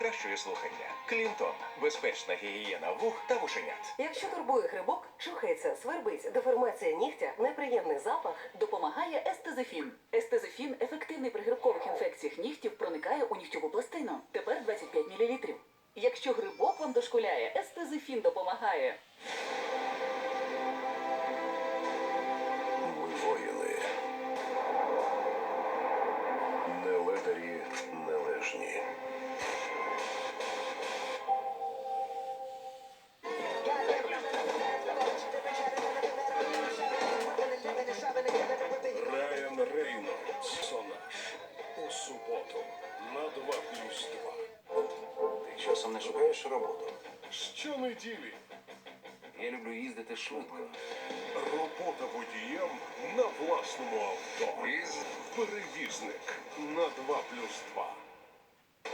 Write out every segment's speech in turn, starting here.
покращує слухання. Клінтон безпечна гігієна вух та вушенят. Якщо турбує грибок, чухається, свербить, деформація нігтя, неприємний запах, Допомагає естезифін. Естезифін ефективний при грибкових інфекціях нігтів проникає у нігтьову пластину. Тепер 25 мл. Якщо грибок вам дошкуляє, естезифін допомагає. Щонеділі Я люблю їздити швидко. робота водієм на власному авто. Із Перевізник на 2 плюс 2.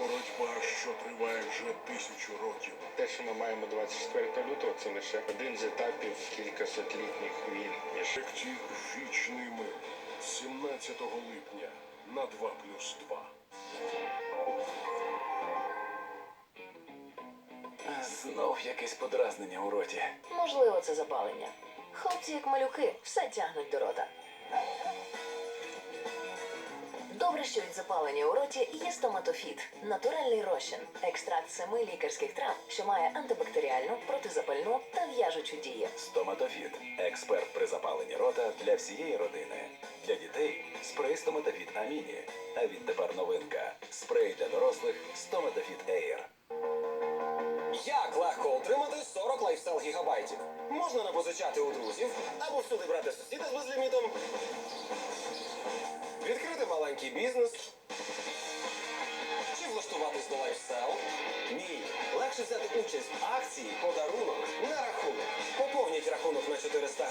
Боротьба, що триває вже тисячу років. Те, що ми маємо 24 лютого, це лише один з етапів кількасотлітніх війн між Проєкті Вічний мир 17 липня на 2 плюс 2. Знов якесь подразнення у роті. Можливо, це запалення. Хлопці, як малюки, все тягнуть до рота. Добре, що від запалення у роті є стоматофіт натуральний розчин, екстракт семи лікарських трав, що має антибактеріальну, протизапальну та в'яжучу дію. Стоматофіт експерт при запаленні рота для всієї родини. Для дітей спрей Стоматофіт Аміні. А відтепер новинка. Спрей для дорослих Стоматофіт Air. Як легко отримати 40 лайфстайл гігабайтів? Можна напозичати у друзів або всюди брати сусіда з безлімітом. Відкрити маленький бізнес. Чи влаштуватись до лайфстайл? Ні. Легше взяти участь в акції подарунок на рахунок. Поповніть рахунок на 400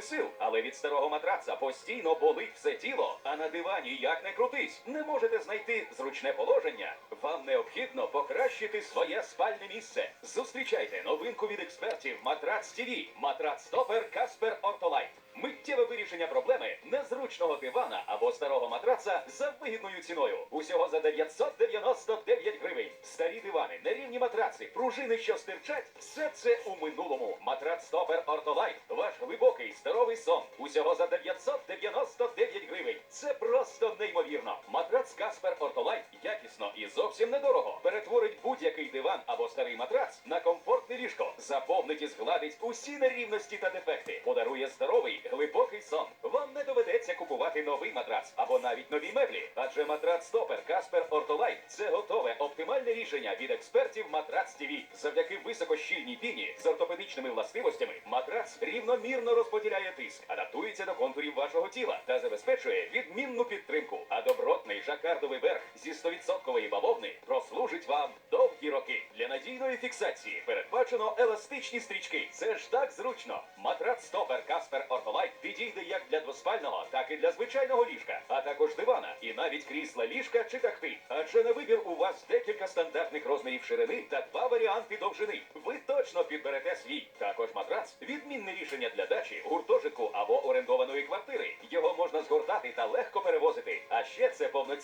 відпочилими сил, але від старого матраца постійно болить все тіло, а на дивані як не крутись, не можете знайти зручне положення. Вам необхідно покращити своє спальне місце. Зустрічайте новинку від експертів Матрац ТІВІ, Матрац Топер Каспер Ортолайт. Миттєве вирішення проблеми незручного дивана або старого матраца за вигідною ціною. Усього за 999 гривень. Старі дивани, нерівні матраци, пружини, що стирчать. Все це у минулому. Матрац Стопер Ортолайт. Ваш глибокий здоровий сон. Усього за 999 гривень. Це просто неймовірно. Матрац Каспер Ортолайт якісно і зовсім недорого. Перетворить будь-який диван або старий матрац на комфортне ліжко. Заповнить і згладить усі нерівності та дефекти. Подарує здоровий, глибокий сон. Вам не доведеться купувати новий матрац або навіть нові меблі. Адже матрац Топер Каспер Ортолайт це готове оптимальне рішення від експертів Матрац ТВ. Завдяки високощільній піні з ортопедичними властивостями матрац рівномірно розподіляє тиск, адаптується до контурів вашого тіла та забезпечує відмінну підтримку. А верх зі 100% бавовни прослужить вам довгі роки. Для надійної фіксації передбачено еластичні стрічки. Це ж так зручно. Матрац Стопер Каспер Ортолайт підійде як для двоспального, так і для звичайного ліжка, а також дивана і навіть крісла ліжка чи тахти. Адже на вибір у вас декілька стандартних розмірів ширини та два варіанти довжини. Ви точно підберете свій. Також матрац відмінне рішення для дачі, гуртожитку або орендованої квартири. Його можна згортати та легко перевозити. А ще це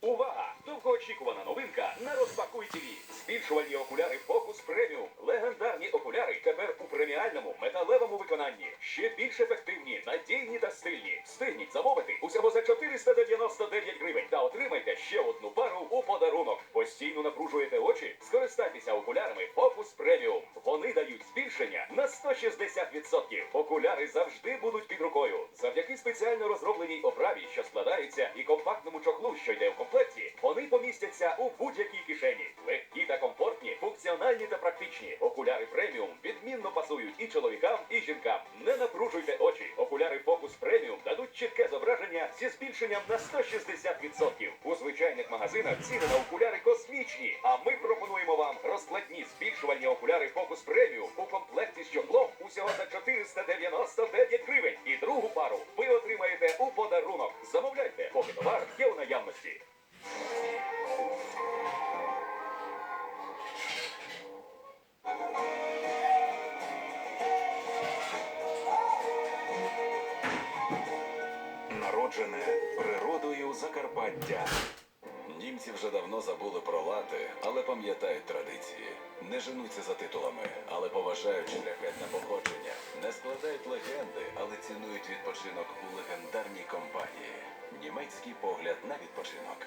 Увага! Довгоочікувана новинка на розпакуй ТВ. Збільшувальні окуляри Focus Premium. Легендарні окуляри тепер у преміальному металевому виконанні. Ще більш ефективні, надійні та стильні. Встигніть замовити усього за 499 гривень та отримайте ще одну пару у подарунок. Постійно напружуєте очі? Скористайтеся окулярами Focus Premium. Вони дають збільшення на 160%. Окуляри завжди будуть під рукою. Завдяки спеціально розробленій оправі, що складається, і компактному чохлу, що йде в комплекті, вони помістяться у будь-якій кишені. Легкі та комфортні, функціональні та практичні. Окуляри преміум відмінно пасують і чоловікам, і жінкам. Не напружуйте очі. Окуляри Focus Premium дадуть чітке зображення зі збільшенням на 160%. звичайних магазинах ціни на окуляри космічні. А ми пропонуємо вам розкладні збільшувальні окуляри Focus Premium у комплекті з чохлом усього за 499 Німці вже давно забули про лати, але пам'ятають традиції. Не женуться за титулами, але поважають шляхетне походження. Не складають легенди, але цінують відпочинок у легендарній компанії. Німецький погляд на відпочинок.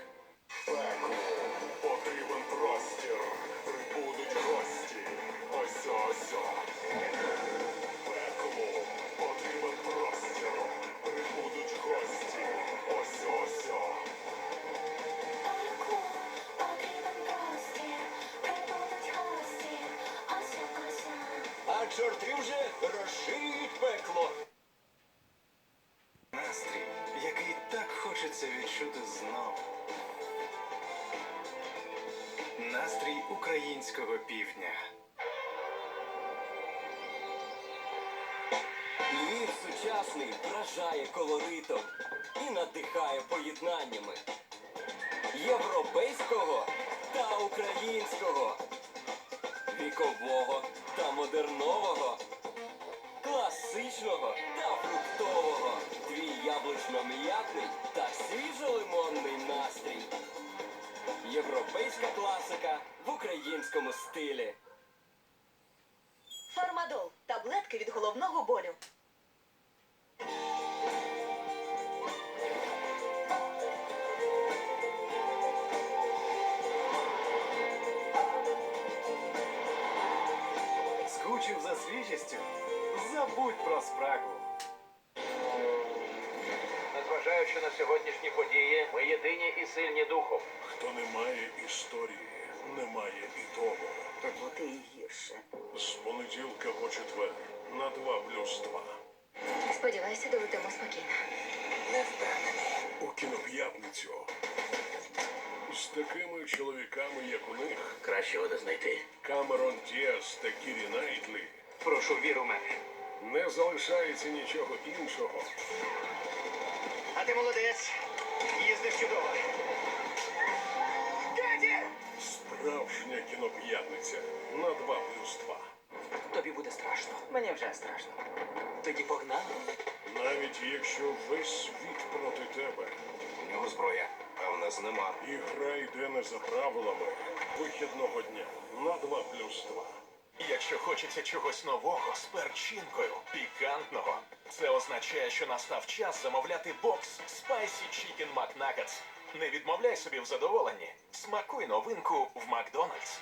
Чорти вже розширюють пекло. Настрій, який так хочеться відчути знову. Настрій українського півдня. Львів сучасний вражає колоритом і надихає поєднаннями європейського та українського, вікового та модернового, класичного та фруктового, твій яблучно-м'ятний та свіжо-лимонний настрій. Європейська класика в українському стилі. Фармадол таблетки від головного болю. Скучив за свіжістю? Забудь про спрагу. Незважаючи на сьогоднішні події, ми єдині і сильні духом. Хто не має історії, немає і того. Так бути і гірше. З понеділка по четвер на 2 плюс 2. Сподіваюся, долетимо спокійно. Не впевнений. У кіноп'ятницю. З такими чоловіками, як у них, Кращого не знайти. Камерон Діас та Кірі Найтлі, Прошу віру мене. не залишається нічого іншого, А ти молодець. Їздиш чудово. справжня кіноп'ятниця на 2 плюс 2. Тобі буде страшно. Мені вже страшно. Тоді погнали. Навіть якщо весь світ проти тебе, У нього зброя, а в нас нема. і гра йде не за правилами вихідного дня на два плюс два. Якщо хочеться чогось нового з перчинкою, пікантного, це означає, що настав час замовляти бокс Spicy Chicken McNuggets. Не відмовляй собі в задоволенні. Смакуй новинку в Макдональдс.